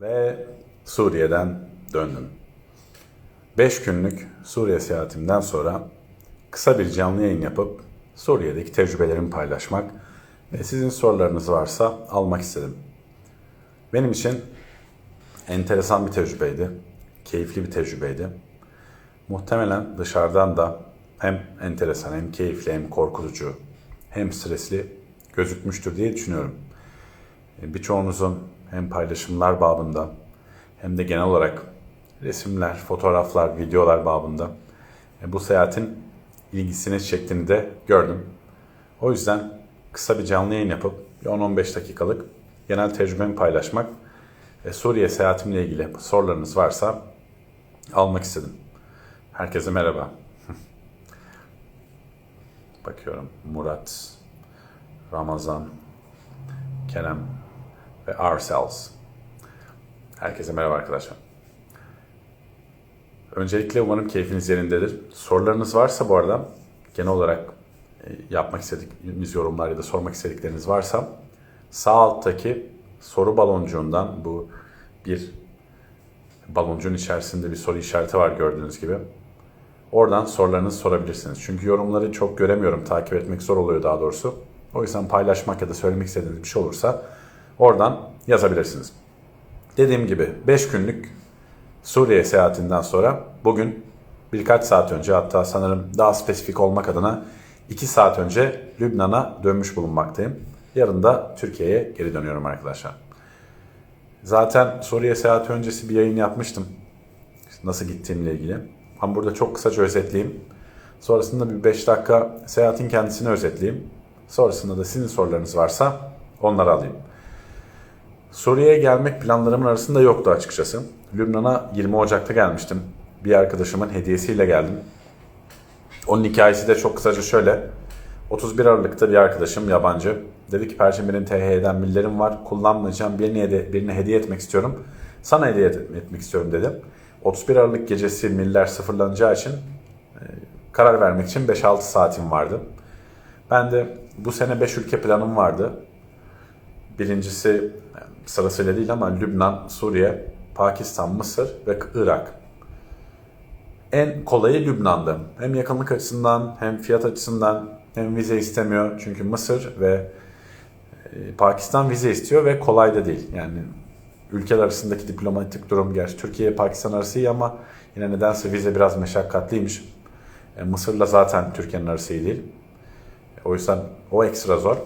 Ve Suriye'den döndüm. 5 günlük Suriye seyahatimden sonra kısa bir canlı yayın yapıp Suriye'deki tecrübelerimi paylaşmak ve sizin sorularınız varsa almak istedim. Benim için enteresan bir tecrübeydi, keyifli bir tecrübeydi. Muhtemelen dışarıdan da hem enteresan hem keyifli hem korkutucu hem stresli gözükmüştür diye düşünüyorum. Birçoğunuzun hem paylaşımlar babında hem de genel olarak resimler, fotoğraflar, videolar babında e, bu seyahatin ilgisini çektiğini de gördüm. O yüzden kısa bir canlı yayın yapıp bir 10-15 dakikalık genel tecrübemi paylaşmak ve Suriye seyahatimle ilgili sorularınız varsa almak istedim. Herkese merhaba. Bakıyorum Murat, Ramazan, Kerem ve Ourselves. Herkese merhaba arkadaşlar. Öncelikle umarım keyfiniz yerindedir. Sorularınız varsa bu arada genel olarak e, yapmak istediğiniz yorumlar ya da sormak istedikleriniz varsa sağ alttaki soru baloncuğundan bu bir baloncuğun içerisinde bir soru işareti var gördüğünüz gibi. Oradan sorularınızı sorabilirsiniz. Çünkü yorumları çok göremiyorum. Takip etmek zor oluyor daha doğrusu. O yüzden paylaşmak ya da söylemek istediğiniz bir şey olursa oradan yazabilirsiniz. Dediğim gibi 5 günlük Suriye seyahatinden sonra bugün birkaç saat önce hatta sanırım daha spesifik olmak adına 2 saat önce Lübnan'a dönmüş bulunmaktayım. Yarın da Türkiye'ye geri dönüyorum arkadaşlar. Zaten Suriye seyahati öncesi bir yayın yapmıştım. Nasıl gittiğimle ilgili. Ama burada çok kısaca özetleyeyim. Sonrasında bir 5 dakika seyahatin kendisini özetleyeyim. Sonrasında da sizin sorularınız varsa onları alayım. Suriye'ye gelmek planlarımın arasında yoktu açıkçası. Lübnan'a 20 Ocak'ta gelmiştim. Bir arkadaşımın hediyesiyle geldim. Onun hikayesi de çok kısaca şöyle. 31 Aralık'ta bir arkadaşım yabancı. Dedi ki Perşembe'nin TH'den millerim var. Kullanmayacağım birine, hediye, birine hediye etmek istiyorum. Sana hediye etmek istiyorum dedim. 31 Aralık gecesi miller sıfırlanacağı için e, karar vermek için 5-6 saatim vardı. Ben de bu sene 5 ülke planım vardı. Birincisi sırasıyla değil ama Lübnan, Suriye, Pakistan, Mısır ve Irak. En kolayı Lübnan'dı. Hem yakınlık açısından hem fiyat açısından hem vize istemiyor. Çünkü Mısır ve e, Pakistan vize istiyor ve kolay da değil. Yani ülkeler arasındaki diplomatik durum gerçi Türkiye Pakistan arası iyi ama yine nedense vize biraz meşakkatliymiş. E, Mısır'la zaten Türkiye'nin arası iyi değil. O yüzden o ekstra zor.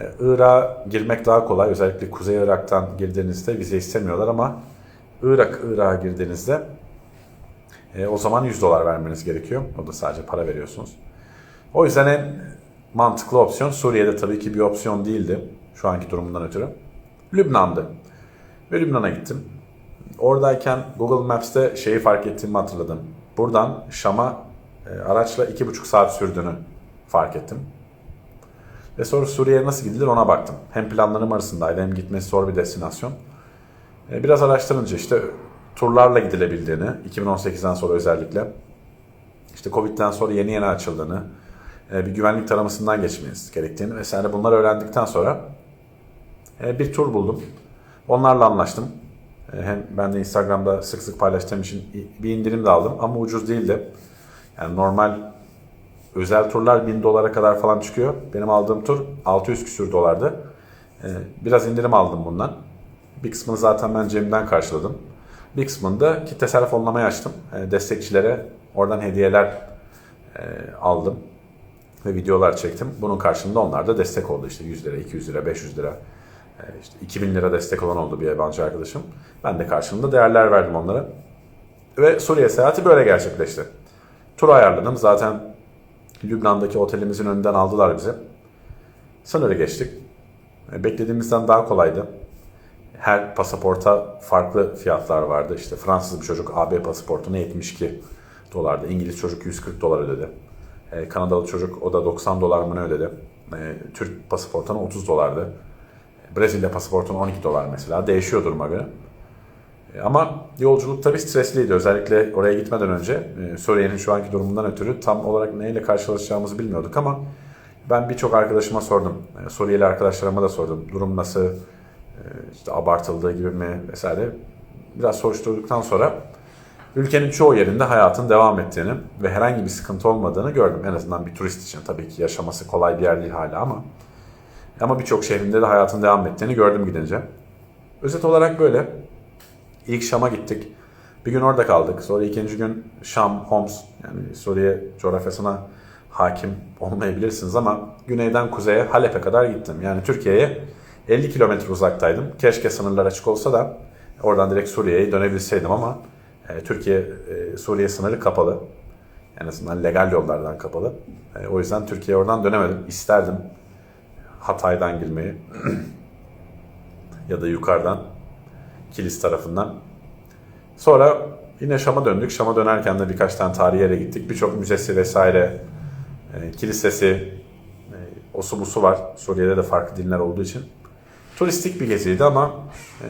E, Irak'a girmek daha kolay. Özellikle Kuzey Irak'tan girdiğinizde vize istemiyorlar ama Irak, Irak'a girdiğinizde e, o zaman 100 dolar vermeniz gerekiyor. O da sadece para veriyorsunuz. O yüzden en mantıklı opsiyon Suriye'de tabii ki bir opsiyon değildi. Şu anki durumundan ötürü. Lübnan'dı. Ve Lübnan'a gittim. Oradayken Google Maps'te şeyi fark ettiğimi hatırladım. Buradan Şam'a e, araçla 2,5 saat sürdüğünü fark ettim. Ve sonra Suriye'ye nasıl gidilir ona baktım. Hem planlarım arasındaydı hem gitmesi zor bir destinasyon. E, biraz araştırınca işte turlarla gidilebildiğini, 2018'den sonra özellikle, işte Covid'den sonra yeni yeni açıldığını, e, bir güvenlik taramasından geçmeniz gerektiğini vesaire bunları öğrendikten sonra e, bir tur buldum. Onlarla anlaştım. Hem ben de Instagram'da sık sık paylaştığım için bir indirim de aldım ama ucuz değildi. Yani normal özel turlar 1000 dolara kadar falan çıkıyor. Benim aldığım tur 600 küsür dolardı. Biraz indirim aldım bundan. Bir kısmını zaten ben cebimden karşıladım. Bir kısmını da kitlesel fonlamayı açtım. Destekçilere oradan hediyeler aldım ve videolar çektim. Bunun karşılığında onlar da destek oldu. İşte 100 lira, 200 lira, 500 lira, işte 2000 lira destek olan oldu bir yabancı arkadaşım. Ben de karşılığında değerler verdim onlara. Ve Suriye seyahati böyle gerçekleşti. Tur ayarladım. Zaten Lübnan'daki otelimizin önünden aldılar bizi. Sınırı geçtik. Beklediğimizden daha kolaydı. Her pasaporta farklı fiyatlar vardı. İşte Fransız bir çocuk AB pasaportuna 72 dolardı. İngiliz çocuk 140 dolar ödedi. Kanadalı çocuk o da 90 dolar mı ne ödedi. Türk pasaportuna 30 dolardı. Brezilya pasaportuna 12 dolar mesela. Değişiyor duruma göre. Ama yolculuk tabii stresliydi. Özellikle oraya gitmeden önce Suriye'nin şu anki durumundan ötürü tam olarak neyle karşılaşacağımızı bilmiyorduk ama ben birçok arkadaşıma sordum. Suriyeli arkadaşlarıma da sordum. Durum nasıl? işte abartıldığı gibi mi vesaire biraz soruşturduktan sonra ülkenin çoğu yerinde hayatın devam ettiğini ve herhangi bir sıkıntı olmadığını gördüm. En azından bir turist için tabii ki yaşaması kolay bir yer değil hala ama ama birçok şehrinde de hayatın devam ettiğini gördüm gidince. Özet olarak böyle. İlk Şam'a gittik. Bir gün orada kaldık. Sonra ikinci gün Şam, Homs yani Suriye coğrafyasına hakim olmayabilirsiniz ama güneyden kuzeye Halep'e kadar gittim. Yani Türkiye'ye 50 kilometre uzaktaydım. Keşke sınırlar açık olsa da oradan direkt Suriye'ye dönebilseydim ama e, Türkiye e, Suriye sınırı kapalı. En azından legal yollardan kapalı. E, o yüzden Türkiye'ye oradan dönemedim. İsterdim Hatay'dan girmeyi ya da yukarıdan Kilis tarafından. Sonra yine Şam'a döndük. Şam'a dönerken de birkaç tane tarihi yere gittik. Birçok müzesi vesaire, e, kilisesi, e, osu busu var. Suriye'de de farklı dinler olduğu için. Turistik bir geziydi ama e,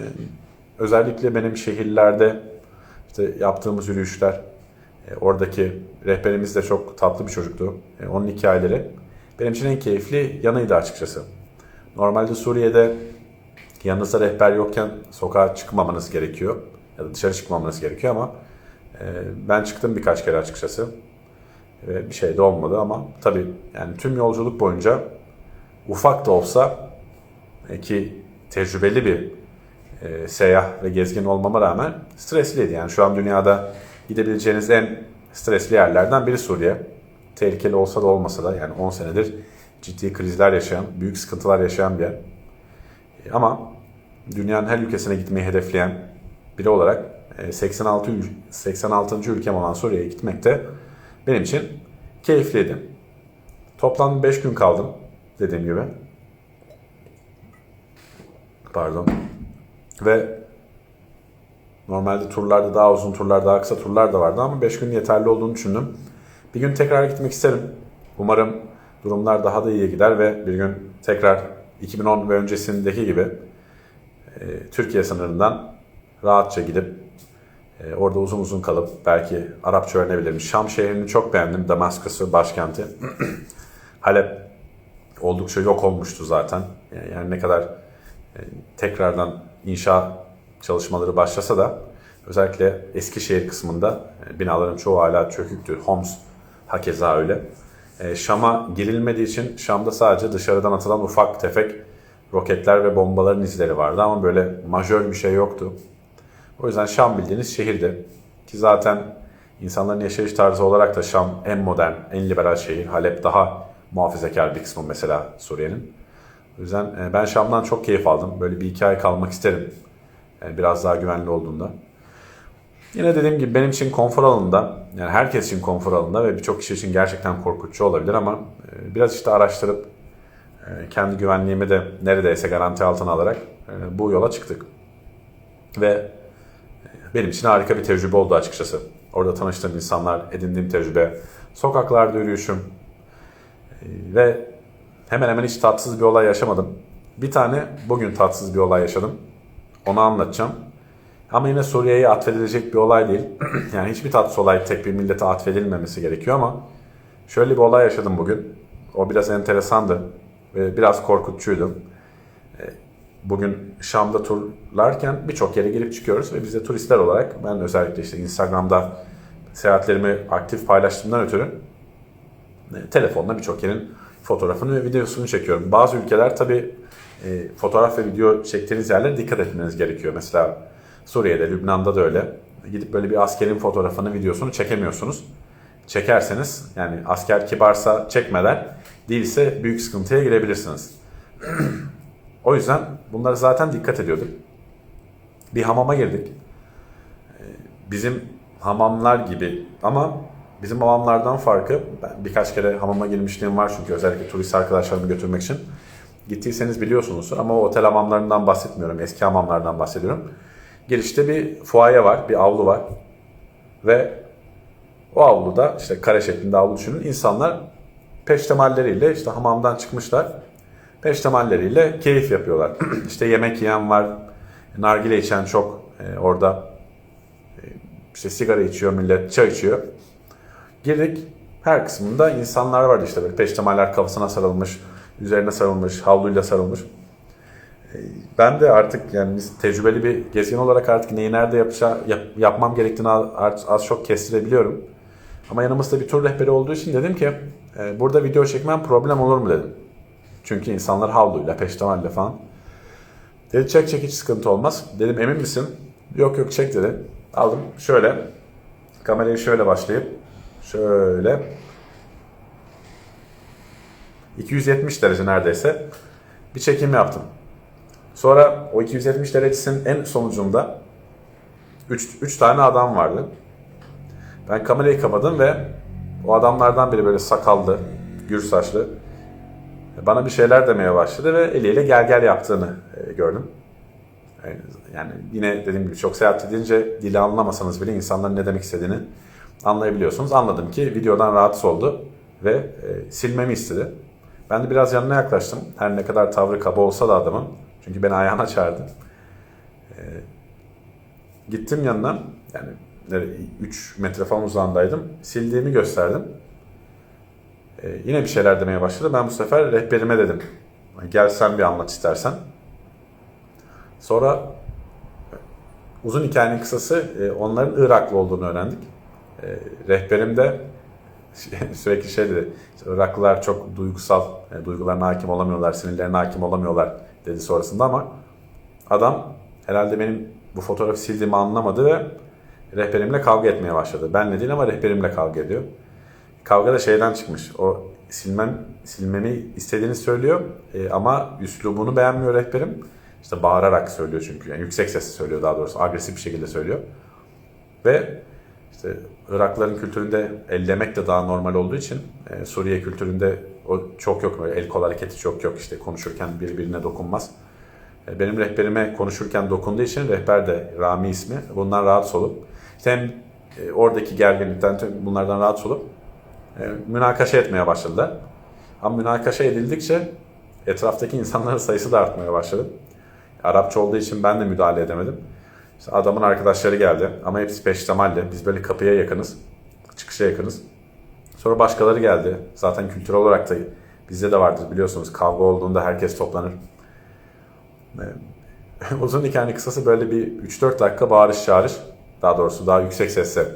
özellikle benim şehirlerde işte yaptığımız yürüyüşler, e, oradaki rehberimiz de çok tatlı bir çocuktu. E, onun hikayeleri benim için en keyifli yanıydı açıkçası. Normalde Suriye'de yanınızda rehber yokken sokağa çıkmamanız gerekiyor. Ya da dışarı çıkmamanız gerekiyor ama e, ben çıktım birkaç kere açıkçası. Ve bir şey de olmadı ama tabii yani tüm yolculuk boyunca ufak da olsa e, ki tecrübeli bir e, seyyah ve gezgin olmama rağmen stresliydi. Yani şu an dünyada gidebileceğiniz en stresli yerlerden biri Suriye. Tehlikeli olsa da olmasa da yani 10 senedir ciddi krizler yaşayan, büyük sıkıntılar yaşayan bir yer. E, Ama dünyanın her ülkesine gitmeyi hedefleyen biri olarak e, 86 ül- 86. ülkem olan Suriye'ye gitmek de benim için keyifliydi. Toplam 5 gün kaldım dediğim gibi. Pardon. Ve normalde turlarda daha uzun turlar, daha kısa turlar da vardı ama 5 gün yeterli olduğunu düşündüm. Bir gün tekrar gitmek isterim. Umarım durumlar daha da iyi gider ve bir gün tekrar 2010 ve öncesindeki gibi e, Türkiye sınırından rahatça gidip e, orada uzun uzun kalıp belki Arapça öğrenebilirim. Şam şehrini çok beğendim. Damaskus'u başkenti. Halep oldukça yok olmuştu zaten. Yani, yani ne kadar e, tekrardan inşa çalışmaları başlasa da özellikle Eskişehir kısmında e, binaların çoğu hala çöküktü. Homs hakeza öyle. E, Şam'a girilmediği için Şam'da sadece dışarıdan atılan ufak tefek roketler ve bombaların izleri vardı ama böyle majör bir şey yoktu. O yüzden Şam bildiğiniz şehirdi. Ki zaten insanların yaşayış tarzı olarak da Şam en modern, en liberal şehir. Halep daha muhafazakar bir kısmı mesela Suriye'nin. O yüzden e, ben Şam'dan çok keyif aldım. Böyle bir iki ay kalmak isterim. E, Biraz daha güvenli olduğunda. Yine dediğim gibi benim için konfor alanında, yani herkes için konfor alanında ve birçok kişi için gerçekten korkutucu olabilir ama e, biraz işte araştırıp e, kendi güvenliğimi de neredeyse garanti altına alarak e, bu yola çıktık. Ve benim için harika bir tecrübe oldu açıkçası. Orada tanıştığım insanlar, edindiğim tecrübe, sokaklarda yürüyüşüm ve hemen hemen hiç tatsız bir olay yaşamadım. Bir tane bugün tatsız bir olay yaşadım. Onu anlatacağım. Ama yine Suriye'ye atfedilecek bir olay değil. yani hiçbir tatsız olay tek bir millete atfedilmemesi gerekiyor ama şöyle bir olay yaşadım bugün. O biraz enteresandı ve biraz korkutucuydu. E, Bugün Şam'da turlarken birçok yere girip çıkıyoruz ve biz de turistler olarak ben özellikle işte Instagram'da seyahatlerimi aktif paylaştığımdan ötürü e, telefonla birçok yerin fotoğrafını ve videosunu çekiyorum. Bazı ülkeler tabi fotoğraf ve video çektiğiniz yerlere dikkat etmeniz gerekiyor. Mesela Suriye'de, Lübnan'da da öyle. Gidip böyle bir askerin fotoğrafını, videosunu çekemiyorsunuz. Çekerseniz yani asker kibarsa çekmeden değilse büyük sıkıntıya girebilirsiniz. o yüzden bunlara zaten dikkat ediyorduk. Bir hamama girdik. Ee, Bizim hamamlar gibi ama bizim hamamlardan farkı ben birkaç kere hamama girmişliğim var çünkü özellikle turist arkadaşlarımı götürmek için. Gittiyseniz biliyorsunuzdur ama o otel hamamlarından bahsetmiyorum. Eski hamamlardan bahsediyorum. Girişte bir fuaye var, bir avlu var. Ve o avluda işte kare şeklinde avlu düşünün. İnsanlar peştemalleriyle işte hamamdan çıkmışlar. Peştemalleriyle keyif yapıyorlar. işte yemek yiyen var, nargile içen çok e, orada e, işte sigara içiyor millet, çay içiyor. Girdik. Her kısmında insanlar vardı işte böyle peştemaller kafasına sarılmış, üzerine sarılmış, havluyla sarılmış. Ben de artık yani biz tecrübeli bir gezgin olarak artık neyi nerede yapacağı, yap- yapmam gerektiğini az, az çok kestirebiliyorum. Ama yanımızda bir tur rehberi olduğu için dedim ki e, burada video çekmem problem olur mu dedim. Çünkü insanlar havluyla, peştemalle falan. Dedi çek çek hiç sıkıntı olmaz. Dedim emin misin? Yok yok çek dedi. Aldım şöyle. Kamerayı şöyle başlayıp şöyle 270 derece neredeyse bir çekim yaptım. Sonra o 270 derecesinin en sonucunda 3 tane adam vardı. Ben kamerayı kapadım ve o adamlardan biri böyle sakallı, gür saçlı bana bir şeyler demeye başladı ve eliyle gel gel yaptığını e, gördüm. Yani- Yani yine dediğim gibi çok seyahat edince dili anlamasanız bile insanların ne demek istediğini anlayabiliyorsunuz. Anladım ki videodan rahatsız oldu ve e, silmemi istedi. Ben de biraz yanına yaklaştım. Her ne kadar tavrı kaba olsa da adamın. Çünkü beni ayağına çağırdı. E, gittim yanına. Yani 3 metre falan uzağındaydım. Sildiğimi gösterdim. E, yine bir şeyler demeye başladı. Ben bu sefer rehberime dedim. Gel sen bir anlat istersen. Sonra e, uzun hikayenin kısası e, onların Iraklı olduğunu öğrendik. E, rehberim de sürekli şey dedi. Iraklılar çok duygusal, e, duygularına hakim olamıyorlar, sinirlerine hakim olamıyorlar dedi sonrasında ama adam herhalde benim bu fotoğrafı sildiğimi anlamadı ve rehberimle kavga etmeye başladı. Benle değil ama rehberimle kavga ediyor. Kavga da şeyden çıkmış. O silmem silmemi istediğini söylüyor e, ama üslubunu beğenmiyor rehberim. İşte bağırarak söylüyor çünkü. Yani yüksek sesle söylüyor daha doğrusu. Agresif bir şekilde söylüyor. Ve işte Irakların kültüründe ellemek de daha normal olduğu için e, Suriye kültüründe o çok yok. Böyle el kol hareketi çok yok. İşte konuşurken birbirine dokunmaz. E, benim rehberime konuşurken dokunduğu için rehber de Rami ismi. Bundan rahatsız olup işte hem e, oradaki gerginlikten bunlardan rahatsız olup e, münakaşa etmeye başladılar. Ama münakaşa edildikçe etraftaki insanların sayısı da artmaya başladı. Arapça olduğu için ben de müdahale edemedim. İşte adamın arkadaşları geldi ama hepsi peştemalli. Biz böyle kapıya yakınız, çıkışa yakınız. Sonra başkaları geldi. Zaten kültürel olarak da bizde de vardır biliyorsunuz. Kavga olduğunda herkes toplanır. Ee, Uzun hikayenin kısası böyle bir 3-4 dakika bağırış çağırış. Daha doğrusu daha yüksek sesle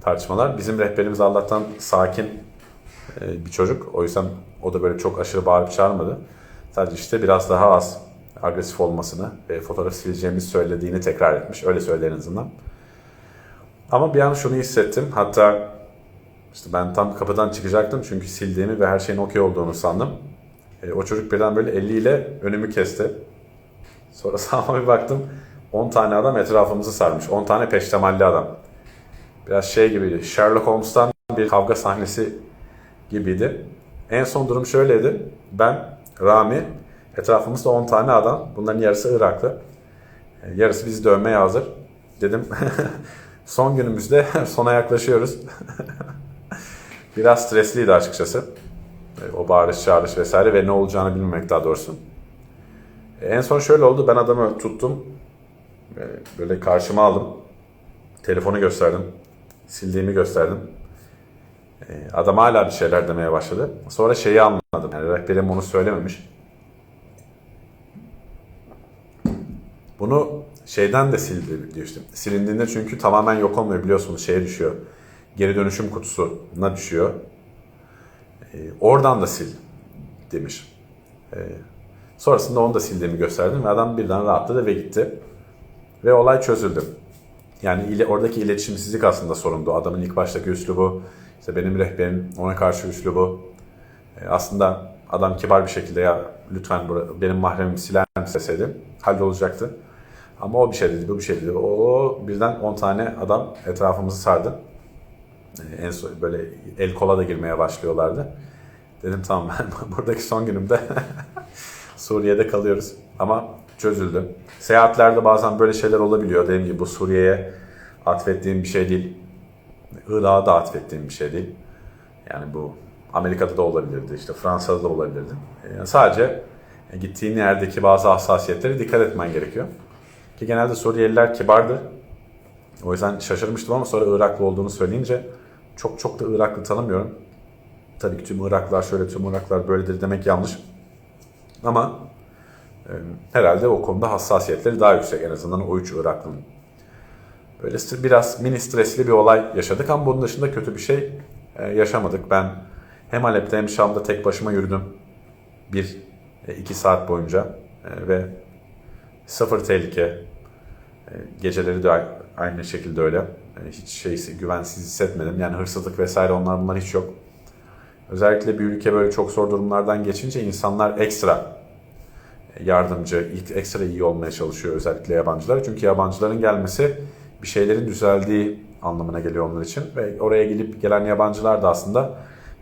tartışmalar. Bizim rehberimiz Allah'tan sakin e, bir çocuk. O yüzden o da böyle çok aşırı bağırıp çağırmadı. Sadece işte biraz daha az agresif olmasını ve fotoğraf sileceğimizi söylediğini tekrar etmiş. Öyle söyledi en azından. Ama bir an şunu hissettim. Hatta işte ben tam kapıdan çıkacaktım çünkü sildiğimi ve her şeyin okey olduğunu sandım. E, o çocuk birden böyle eliyle önümü kesti. Sonra sağıma bir baktım. 10 tane adam etrafımızı sarmış. 10 tane peştemalli adam. Biraz şey gibiydi. Sherlock Holmes'tan bir kavga sahnesi gibiydi. En son durum şöyleydi. Ben, Rami, etrafımızda 10 tane adam. Bunların yarısı Iraklı. E, Yarısı bizi dövmeye hazır. Dedim son günümüzde sona yaklaşıyoruz. Biraz stresliydi açıkçası. E, O bağırış çağırış vesaire ve ne olacağını bilmemek daha doğrusu. E, En son şöyle oldu. Ben adamı tuttum. E, Böyle karşıma aldım. Telefonu gösterdim. Sildiğimi gösterdim. Adam hala bir şeyler demeye başladı. Sonra şeyi anladım. Yani rehberim onu söylememiş. Bunu şeyden de sildi diyor işte. Silindiğinde çünkü tamamen yok olmuyor biliyorsunuz şeye düşüyor. Geri dönüşüm kutusuna düşüyor. E, oradan da sil demiş. E, sonrasında onu da sildiğimi gösterdim ve adam birden rahatladı ve gitti. Ve olay çözüldü. Yani ile, oradaki iletişimsizlik aslında sorundu. Adamın ilk baştaki üslubu, işte benim rehberim ona karşı üslubu. E, aslında adam kibar bir şekilde ya lütfen bura- benim mahremimi siler misin deseydi hallolacaktı. Ama o bir şey dedi, bu bir şey dedi. O birden 10 tane adam etrafımızı sardı. E, En son böyle el kola da girmeye başlıyorlardı. Dedim tamam ben buradaki son günümde Suriye'de kalıyoruz. Ama çözüldü. Seyahatlerde bazen böyle şeyler olabiliyor. Dediğim gibi bu Suriye'ye atfettiğim bir şey değil. Irak'a da atfettiğim bir şey değil. Yani bu Amerika'da da olabilirdi, işte Fransa'da da olabilirdi. Yani sadece gittiğin yerdeki bazı hassasiyetlere dikkat etmen gerekiyor. Ki genelde Suriyeliler kibardır. O yüzden şaşırmıştım ama sonra Iraklı olduğunu söyleyince çok çok da Iraklı tanımıyorum. Tabii ki tüm Iraklılar şöyle, tüm Iraklılar böyledir demek yanlış. Ama e, herhalde o konuda hassasiyetleri daha yüksek en azından o üç Iraklı'nın. Böyle biraz mini stresli bir olay yaşadık ama bunun dışında kötü bir şey e, yaşamadık. Ben hem Halep'te hem Şam'da tek başıma yürüdüm. Bir, e, iki saat boyunca e, ve sıfır tehlike. Geceleri de aynı şekilde öyle. Hiç şey güvensiz hissetmedim. Yani hırsızlık vesaire onlar bunlar hiç yok. Özellikle bir ülke böyle çok zor durumlardan geçince insanlar ekstra yardımcı, ekstra iyi olmaya çalışıyor özellikle yabancılar. Çünkü yabancıların gelmesi bir şeylerin düzeldiği anlamına geliyor onlar için. Ve oraya gelip gelen yabancılar da aslında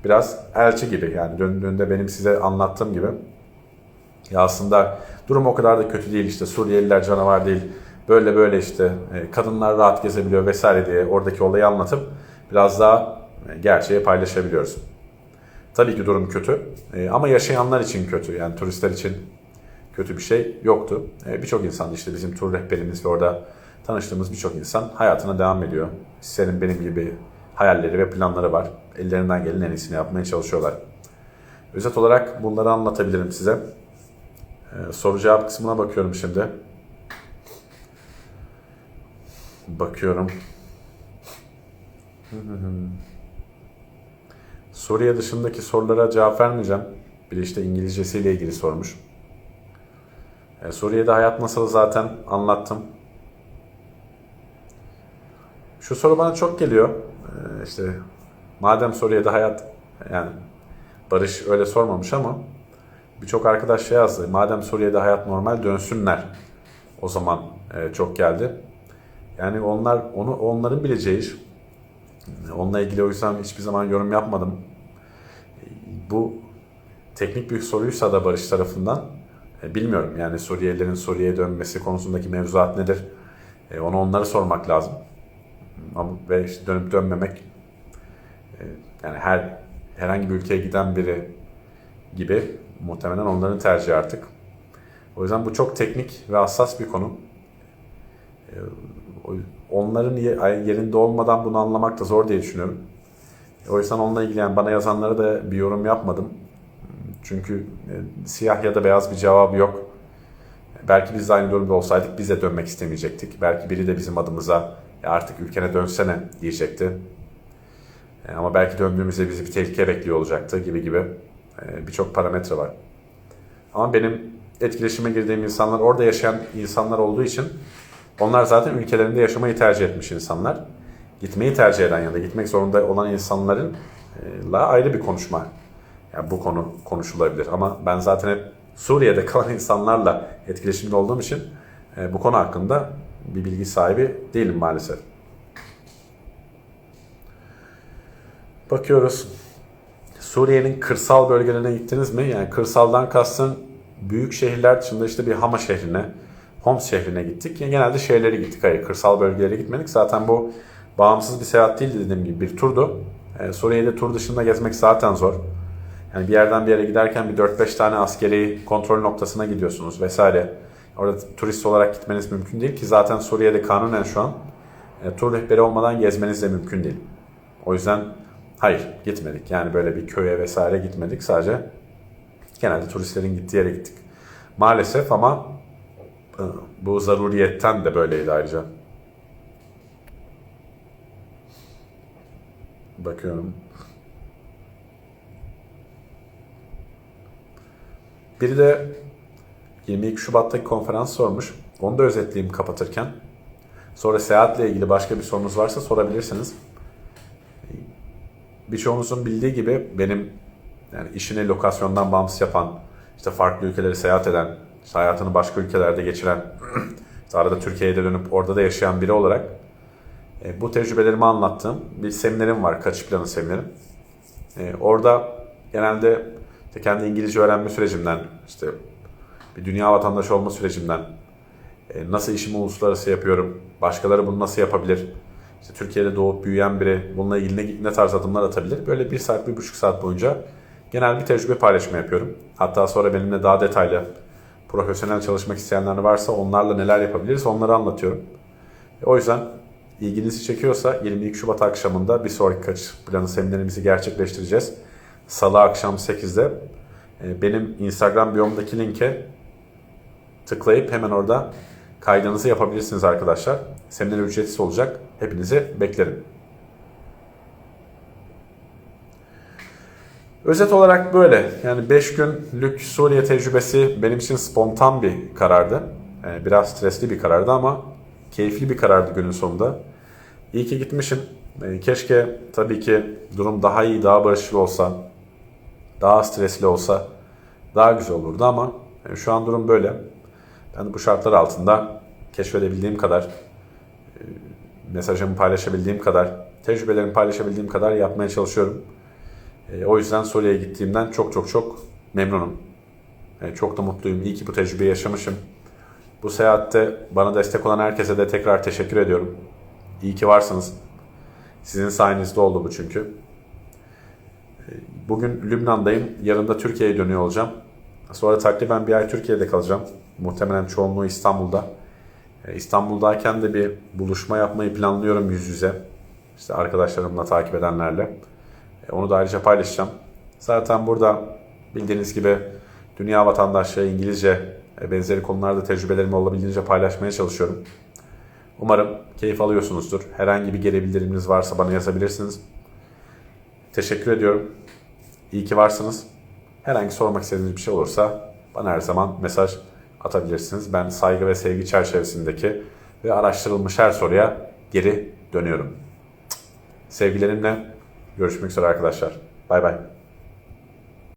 biraz elçi gibi. Yani döndüğünde benim size anlattığım gibi. Ya aslında durum o kadar da kötü değil işte Suriyeliler canavar değil. Böyle böyle işte e, kadınlar rahat gezebiliyor vesaire diye oradaki olayı anlatıp biraz daha e, gerçeği paylaşabiliyoruz. Tabii ki durum kötü e, ama yaşayanlar için kötü yani turistler için kötü bir şey yoktu. Birçok insan işte bizim tur rehberimiz ve orada tanıştığımız birçok insan hayatına devam ediyor. Senin benim gibi hayalleri ve planları var. Ellerinden gelen en iyisini yapmaya çalışıyorlar. Özet olarak bunları anlatabilirim size. Soru cevap kısmına bakıyorum şimdi. Bakıyorum. Suriye dışındaki sorulara cevap vermeyeceğim. Biri işte İngilizcesiyle ilgili sormuş. Ee, Suriye'de hayat nasıl zaten anlattım. Şu soru bana çok geliyor. Ee, işte madem Suriye'de hayat yani Barış öyle sormamış ama birçok arkadaş şey yazdı. Madem Suriye'de hayat normal dönsünler. O zaman e, çok geldi. Yani onlar onu onların bileceği iş. Onunla ilgili o yüzden hiçbir zaman yorum yapmadım. Bu teknik bir soruysa da Barış tarafından e, bilmiyorum. Yani Suriyelilerin Suriye'ye dönmesi konusundaki mevzuat nedir? E, onu onlara sormak lazım ve işte dönüp dönmemek e, yani her herhangi bir ülkeye giden biri gibi muhtemelen onların tercihi artık. O yüzden bu çok teknik ve hassas bir konu. Onların yerinde olmadan bunu anlamak da zor diye düşünüyorum. O yüzden onunla ilgili yani bana yazanlara da bir yorum yapmadım. Çünkü e, siyah ya da beyaz bir cevabı yok. Belki biz de aynı durumda olsaydık biz de dönmek istemeyecektik. Belki biri de bizim adımıza artık ülkene dönsene diyecekti. E, ama belki döndüğümüzde bizi bir tehlike bekliyor olacaktı gibi gibi e, birçok parametre var. Ama benim etkileşime girdiğim insanlar orada yaşayan insanlar olduğu için onlar zaten ülkelerinde yaşamayı tercih etmiş insanlar. Gitmeyi tercih eden ya da gitmek zorunda olan insanlarınla ayrı bir konuşma. Yani bu konu konuşulabilir. Ama ben zaten hep Suriye'de kalan insanlarla etkileşimde olduğum için e, bu konu hakkında bir bilgi sahibi değilim maalesef. Bakıyoruz. Suriye'nin kırsal bölgelerine gittiniz mi? Yani kırsaldan kastın büyük şehirler dışında işte bir Hama şehrine, Homs şehrine gittik. Yani genelde şehirlere gittik. Hayır kırsal bölgelere gitmedik. Zaten bu bağımsız bir seyahat değildi dediğim gibi bir turdu. Ee, Suriye'de tur dışında gezmek zaten zor. Yani bir yerden bir yere giderken bir 4-5 tane askeri kontrol noktasına gidiyorsunuz vesaire. Orada turist olarak gitmeniz mümkün değil ki zaten Suriye'de kanunen şu an e, tur rehberi olmadan gezmeniz de mümkün değil. O yüzden hayır gitmedik. Yani böyle bir köye vesaire gitmedik. Sadece genelde turistlerin gittiği yere gittik. Maalesef ama e, bu zaruriyetten de böyleydi ayrıca. Bakıyorum. Biri de 22 Şubat'taki konferans sormuş. Onu da özetleyeyim kapatırken. Sonra seyahatle ilgili başka bir sorunuz varsa sorabilirsiniz. Birçoğunuzun bildiği gibi benim yani işini lokasyondan bağımsız yapan, işte farklı ülkeleri seyahat eden, işte hayatını başka ülkelerde geçiren, işte arada Türkiye'ye dönüp orada da yaşayan biri olarak e, bu tecrübelerimi anlattığım bir seminerim var, kaçış planı seminerim. E, orada genelde işte kendi İngilizce öğrenme sürecimden, işte bir dünya vatandaşı olma sürecimden e, nasıl işimi uluslararası yapıyorum, başkaları bunu nasıl yapabilir, işte Türkiye'de doğup büyüyen biri bununla ilgili ne, ne tarz adımlar atabilir, böyle bir saat, bir buçuk saat boyunca genel bir tecrübe paylaşımı yapıyorum. Hatta sonra benimle daha detaylı profesyonel çalışmak isteyenler varsa onlarla neler yapabiliriz onları anlatıyorum. E, o yüzden ilginizi çekiyorsa 22 Şubat akşamında bir sonraki kaçış planı seminerimizi tıklayıp hemen orada kaydınızı yapabilirsiniz arkadaşlar. Seminer ücretsiz olacak. Hepinizi beklerim. Özet olarak böyle. Yani 5 günlük Suriye tecrübesi benim için spontan bir karardı. Biraz stresli bir karardı ama keyifli bir karardı günün sonunda. İyi ki gitmişim. E, Keşke tabii ki durum daha iyi, daha barışçıl olsa, daha stresli olsa daha güzel olurdu ama şu an durum böyle. Ben bu şartlar altında keşfedebildiğim kadar, e, mesajımı paylaşabildiğim kadar, tecrübelerimi paylaşabildiğim kadar yapmaya çalışıyorum. E, o yüzden Suriye'ye gittiğimden çok çok çok memnunum. E, çok da mutluyum. İyi ki bu tecrübeyi yaşamışım. Bu seyahatte bana destek olan herkese de tekrar teşekkür ediyorum. İyi ki varsınız. Sizin sayenizde oldu bu çünkü. E, Bugün Lübnan'dayım. Yarın da Türkiye'ye dönüyor olacağım. Sonra takriben bir ay Türkiye'de kalacağım. Muhtemelen çoğunluğu İstanbul'da. E, İstanbul'dayken de bir buluşma yapmayı planlıyorum yüz yüze. İşte arkadaşlarımla takip edenlerle. E, Onu da ayrıca paylaşacağım. Zaten burada bildiğiniz gibi dünya vatandaşlığı, İngilizce e, benzeri konularda tecrübelerimi olabildiğince paylaşmaya çalışıyorum. Umarım keyif alıyorsunuzdur. Herhangi bir geri bildiriminiz varsa bana yazabilirsiniz. Teşekkür ediyorum. İyi ki varsınız. Herhangi sormak istediğiniz bir şey olursa bana her zaman mesaj atabilirsiniz. Ben saygı ve sevgi çerçevesindeki ve araştırılmış her soruya geri dönüyorum. Sevgilerimle görüşmek üzere arkadaşlar. Bay bay.